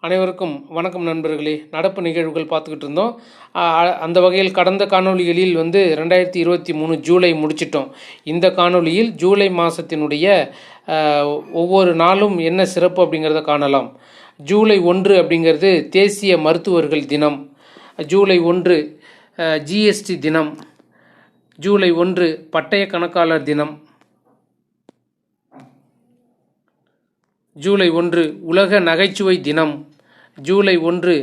அனைவருக்கும் வணக்கம் நண்பர்களே. நடப்பு நிகழ்வுகள் பார்த்துக்கிட்டு இருந்தோம். அ- அந்த வகையில் கடந்த காணொளிகளில் வந்து ரெண்டாயிரத்தி இருபத்தி மூணு ஜூலை முடிச்சிட்டோம். இந்த காணொளியில் ஜூலை மாதத்தினுடைய ஒவ்வொரு நாளும் என்ன சிறப்பு அப்படிங்கிறத காணலாம். ஜூலை ஒன்று அப்படிங்கிறது தேசிய மருத்துவர்கள் தினம். ஜூலை ஒன்று ஜிஎஸ்டி தினம். ஜூலை ஒன்று பட்டய கணக்காளர் தினம். ஜூலை ஒன்று உலக நகைச்சுவை தினம். ஜூலை ஒன்று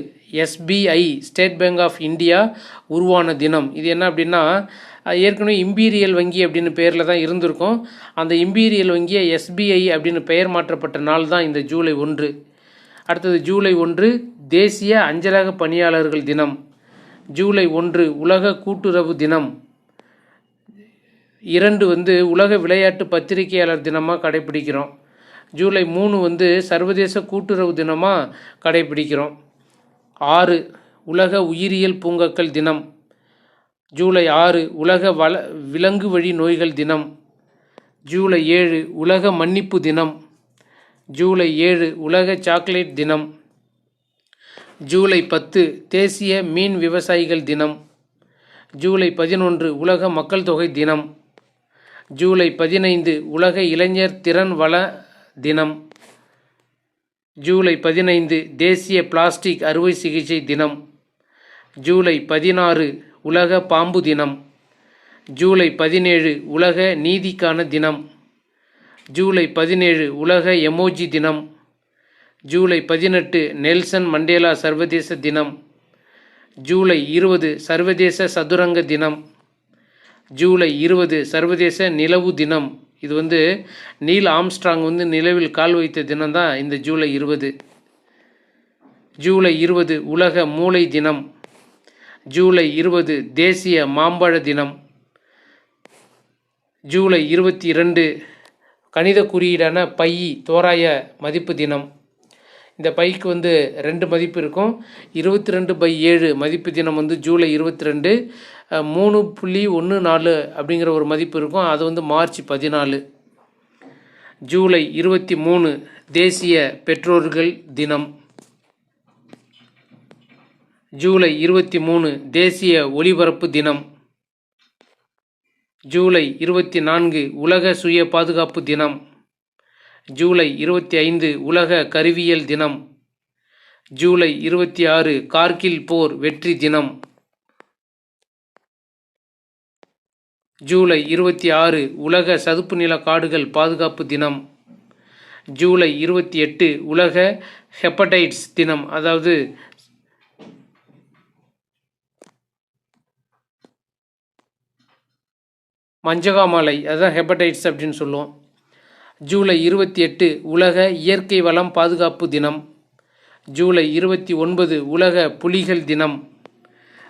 SBI State Bank of India உருவான தினம். இது என்ன அப்படின்னா ஏற்கனவே இம்பீரியல் வங்கி அப்படின்னு பேரில் தான் இருந்திருக்கும். அந்த இம்பீரியல் வங்கியை எஸ்பிஐ அப்படின்னு பெயர் மாற்றப்பட்ட நாள் தான் இந்த ஜூலை ஒன்று. அடுத்தது ஜூலை ஒன்று தேசிய அஞ்சலக பணியாளர்கள் தினம். ஜூலை ஒன்று உலக கூட்டுறவு தினம். இரண்டு வந்து உலக விளையாட்டு பத்திரிகையாளர் தினமாக கடைபிடிக்கிறோம். ஜூலை மூணு வந்து சர்வதேச கூட்டுறவு தினமாக கடைபிடிக்கிறோம். ஆறு உலக உயிரியல் பூங்காக்கள் தினம். ஜூலை ஆறு உலக வள விலங்கு வழி நோய்கள் தினம். ஜூலை ஏழு உலக மன்னிப்பு தினம். ஜூலை ஏழு உலக சாக்லேட் தினம். ஜூலை பத்து தேசிய மீன் விவசாயிகள் தினம். ஜூலை பதினொன்று உலக மக்கள் தொகை தினம். ஜூலை பதினைந்து உலக இளைஞர் திறன் வள தினம். ஜூலை பதினைந்து தேசிய பிளாஸ்டிக் அறுவை சிகிச்சை தினம். ஜூலை பதினாறு உலக பாம்பு தினம். ஜூலை பதினேழு உலக நீதிக்கான தினம். ஜூலை பதினேழு உலக எமோஜி தினம். ஜூலை பதினெட்டு நெல்சன் மண்டேலா சர்வதேச தினம். ஜூலை இருபது சர்வதேச சதுரங்க தினம். ஜூலை இருபது சர்வதேச நிலவு தினம். இது வந்து நீல் ஆம்ஸ்ட்ராங் வந்து நிலவில் கால் வைத்த தினம்தான் இந்த ஜூலை இருபது. ஜூலை இருபது உலக மூளை தினம். ஜூலை இருபது தேசிய மாம்பழ தினம். ஜூலை இருபத்தி இரண்டு கணித குறியீடான பை தோராய மதிப்பு தினம். இந்த பைக்கு வந்து ரெண்டு மதிப்பு இருக்கும். இருபத்தி ரெண்டு பை ஏழு மதிப்பு தினம் வந்து ஜூலை இருபத்தி ரெண்டு மூணு புள்ளி ஒன்று நாலு அப்படிங்கிற ஒரு மதிப்பு இருக்கும். அது வந்து மார்ச் பதினாலு. ஜூலை இருபத்தி மூணு தேசிய பெற்றோர்கள் தினம். ஜூலை இருபத்தி மூணு தேசிய ஒலிபரப்பு தினம். ஜூலை இருபத்தி நான்கு உலக சுய பாதுகாப்பு தினம். ஜூலை இருபத்தி ஐந்து உலக கருவியல் தினம். ஜூலை இருபத்தி ஆறு கார்கில் போர் வெற்றி தினம். ஜூலை இருபத்தி ஆறு உலக சதுப்பு நில காடுகள் பாதுகாப்பு தினம். ஜூலை இருபத்தி எட்டு உலக ஹெப்படைட்ஸ் தினம். அதாவது மஞ்சகாமலை அதுதான் ஹெப்படைட்ஸ் அப்படின்னு சொல்லுவோம். ஜூலை இருபத்தி எட்டு உலக இயற்கை வளம் பாதுகாப்பு தினம். ஜூலை இருபத்தி ஒன்பது உலக புலிகள் தினம்.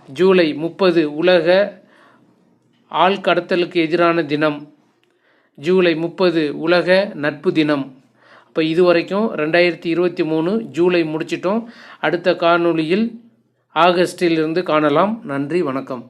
ஜூலை முப்பது உலக ஆள் கடத்தலுக்கு எதிரான தினம். ஜூலை முப்பது உலக நட்பு தினம். இப்போ இதுவரைக்கும் ரெண்டாயிரத்தி இருபத்தி மூணு ஜூலை முடிச்சிட்டோம். அடுத்த காணொளியில் ஆகஸ்டிலிருந்து காணலாம். நன்றி வணக்கம்.